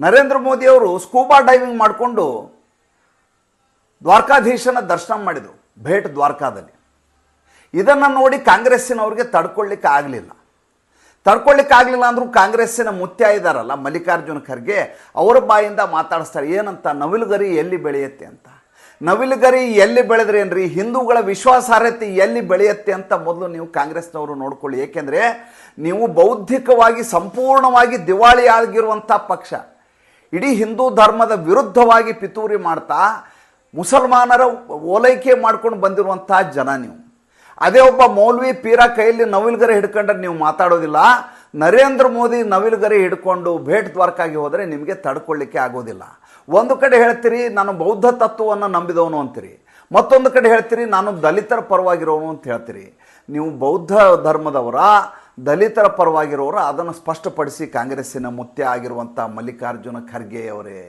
ನರೇಂದ್ರ ಮೋದಿಯವರು scuba diving ಮಾಡಿಕೊಂಡು ದ್ವಾರಕಾಧೀಶನ ದರ್ಶನ ಮಾಡಿದರು, ಭೇಟ್ ದ್ವಾರಕಾದಲ್ಲಿ. ಇದನ್ನು ನೋಡಿ ಕಾಂಗ್ರೆಸ್ಸಿನವ್ರಿಗೆ ತಡ್ಕೊಳ್ಳಿಕ್ಕೆ ಆಗಲಿಲ್ಲ. ತಡ್ಕೊಳ್ಳಿಕ್ಕೆ ಆಗಲಿಲ್ಲ ಅಂದರೂ ಕಾಂಗ್ರೆಸ್ಸಿನ ಮುತ್ಯ ಇದ್ದಾರಲ್ಲ ಮಲ್ಲಿಕಾರ್ಜುನ ಖರ್ಗೆ, ಅವರ ಬಾಯಿಂದ ಮಾತಾಡಿಸ್ತಾರೆ, ಏನಂತ, ನವಿಲುಗರಿ ಎಲ್ಲಿ ಬೆಳೆಯುತ್ತೆ ಅಂತ? ನವಿಲುಗರಿ ಎಲ್ಲಿ ಬೆಳೆದ್ರೇನ್ರಿ ಹಿಂದೂಗಳ ವಿಶ್ವಾಸಾರ್ಹತೆ ಎಲ್ಲಿ ಬೆಳೆಯುತ್ತೆ ಅಂತ ಮೊದಲು ನೀವು ಕಾಂಗ್ರೆಸ್ನವರು ನೋಡ್ಕೊಳ್ಳಿ. ಏಕೆಂದರೆ ನೀವು ಬೌದ್ಧಿಕವಾಗಿ ಸಂಪೂರ್ಣವಾಗಿ ದಿವಾಳಿ ಆಗಿರುವಂಥ ಪಕ್ಷ. ಇಡೀ ಹಿಂದೂ ಧರ್ಮದ ವಿರುದ್ಧವಾಗಿ ಪಿತೂರಿ ಮಾಡ್ತಾ ಮುಸಲ್ಮಾನರ ಓಲೈಕೆ ಮಾಡ್ಕೊಂಡು ಬಂದಿರುವಂಥ ಜನ ನೀವು. ಅದೇ ಒಬ್ಬ ಮೌಲ್ವಿ ಪೀರ ಕೈಯಲ್ಲಿ ನವಿಲುಗರೆ ಹಿಡ್ಕೊಂಡ್ರೆ ನೀವು ಮಾತಾಡೋದಿಲ್ಲ. ನರೇಂದ್ರ ಮೋದಿ ನವಿಲುಗರೆ ಹಿಡ್ಕೊಂಡು ಭೇಟ್ ದ್ವಾರಕಾಗಿ ಹೋದರೆ ನಿಮಗೆ ತಡ್ಕೊಳ್ಳಿಕ್ಕೆ ಆಗೋದಿಲ್ಲ. ಒಂದು ಕಡೆ ಹೇಳ್ತೀರಿ, ನಾನು ಬೌದ್ಧ ತತ್ವವನ್ನು ನಂಬಿದವನು ಅಂತೀರಿ. ಮತ್ತೊಂದು ಕಡೆ ಹೇಳ್ತೀರಿ, ನಾನು ದಲಿತರ ಪರವಾಗಿರೋನು ಅಂತ ಹೇಳ್ತೀರಿ. ನೀವು ಬೌದ್ಧ ಧರ್ಮದವರ ದಲಿತರ ಪರವಾಗಿರೋರು ಅದನ್ನು ಸ್ಪಷ್ಟಪಡಿಸಿ ಕಾಂಗ್ರೆಸ್ಸಿನ ಮುತ್ಯ ಆಗಿರುವಂಥ ಮಲ್ಲಿಕಾರ್ಜುನ ಖರ್ಗೆ ಅವರೇ.